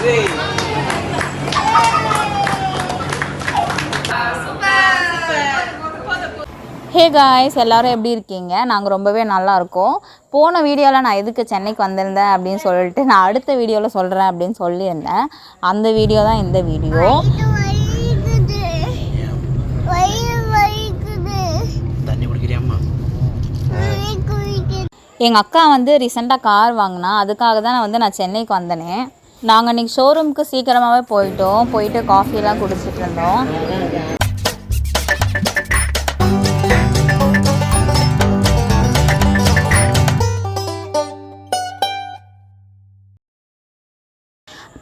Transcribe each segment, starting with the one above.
Hey guys எல்லாரும் எப்படி இருக்கீங்க? நாங்கள் ரொம்பவே நல்லா இருக்கோம். போன வீடியோவில் நான் எதுக்கு சென்னைக்கு வந்திருந்தேன் அப்படின்னு சொல்லிட்டு நான் அடுத்த வீடியோவில் சொல்கிறேன் அப்படின்னு சொல்லியிருந்தேன். அந்த வீடியோ தான் இந்த வீடியோ. எங்கள் அக்கா வந்து ரீசெண்டாக கார் வாங்கினா அதுக்காக தான் நான் வந்து நான் சென்னைக்கு வந்தேனே. நாங்கள் இன்றைக்கி ஷோரூமுக்கு சீக்கிரமாகவே போயிட்டோம். போயிட்டு காஃபிலாம் குடிச்சிட்டு இருந்தோம்.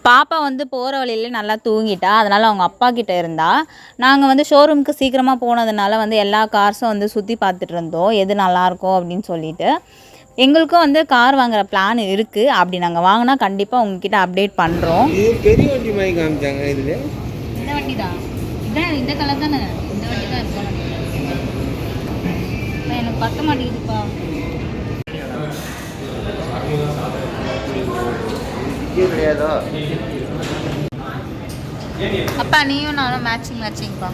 பாப்பா வந்து போகிற வழியில நல்லா தூங்கிட்டா. அதனால் அவங்க அப்பா கிட்டே இருந்தா. நாங்கள் வந்து ஷோரூமுக்கு சீக்கிரமாக போனதுனால வந்து எல்லா கார்ஸும் வந்து சுற்றி பார்த்துட்டு இருந்தோம். எது நல்லாயிருக்கும் அப்படின்னு சொல்லிட்டு. எங்களுக்கும் வந்து கார் வாங்குற பிளான் இருக்குது அப்படி நாங்கள் வாங்கினா கண்டிப்பாக உங்ககிட்ட அப்டேட் பண்ணுறோம் இது பெரிய வண்டி மாதிரி காமிச்சாங்க இதுல. இந்த வண்டி தான் இதான் இந்த கலர் தானே. இந்த வண்டி தான் இருக்கும் எனக்கு பத்த மாட்டேங்குதுப்பா. கிடையாதோ? அப்பா நீயும் நானும் மேட்சிங் மேட்சிங்ப்பா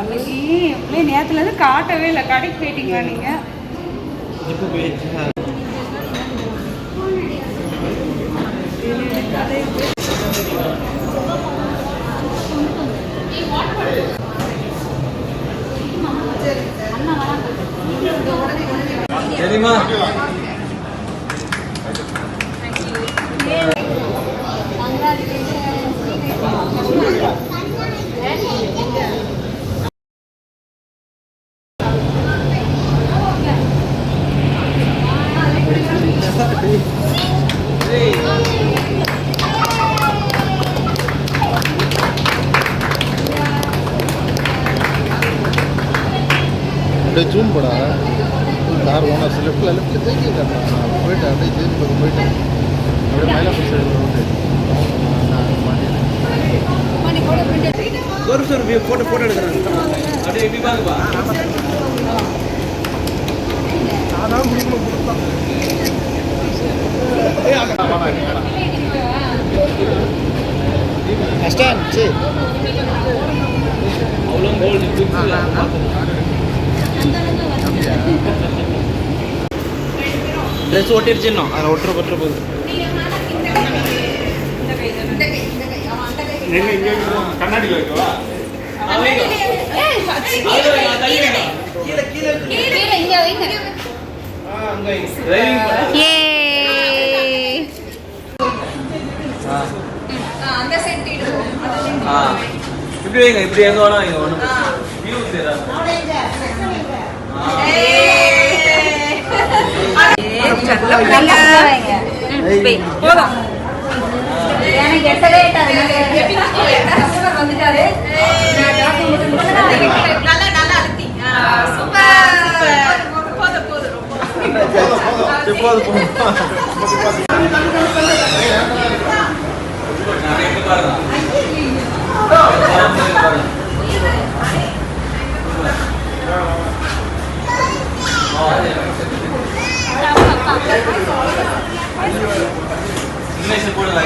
அப்படியே நேரத்துலேருந்து காட்டவே இல்லை. கடைக்கு போயிட்டீங்களா நீங்கள் சரிம்மா. அப்படியே ஜூம் போடா. கார் ஓனர்ஸ் லெஃப்ட்டில் லெஃப்ட்டில் தேக்கி காட்டுறான் போயிட்டு அப்படியே ஜேபி பக்கம் போயிட்டு அப்படியே மயிலாப்பூர் சைடு ரோடு ஒரு சார் போட்டோ போட்டோ எடுக்கிறாங்க அப்படியே எப்படி பாருப்பா அவ்வளோ கோல்டு ட்ரெஸ் ஒட்டிருச்சுன்னோம் அதில் ஒட்டுற ஒட்டுற போகுது கண்ணாடியில் வைக்கவா இப்படி வைங்க இப்படி எங்க வேணா வைங்க ஒன்றும் வியூ தெரியாது போதும் சரி, போதும் போதும். இங்கிலீஷ் போடலாம்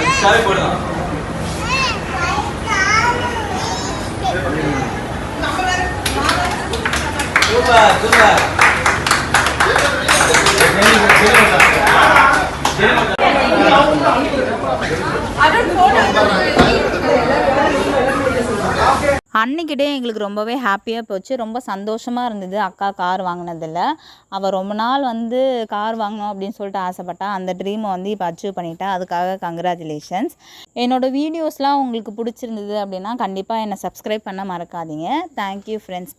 இன்ஸ்டாவே போடலாம் அன்னைக்கு டே எங்களுக்கு ரொம்பவே ஹாப்பியாக போச்சு. ரொம்ப சந்தோஷமாக இருந்தது அக்கா கார் வாங்கினதில். அவள் ரொம்ப நாள் வந்து கார் வாங்கணும் அப்படின்னு சொல்லிட்டு ஆசைப்பட்டா. அந்த ட்ரீமை வந்து இப்போ அச்சீவ் பண்ணிட்டா. அதுக்காக கங்க்ராச்சுலேஷன்ஸ் என்னோடய வீடியோஸ்லாம் உங்களுக்கு பிடிச்சிருந்தது அப்படின்னா கண்டிப்பாக என்னை சப்ஸ்கிரைப் பண்ண மறக்காதீங்க. Thank you friends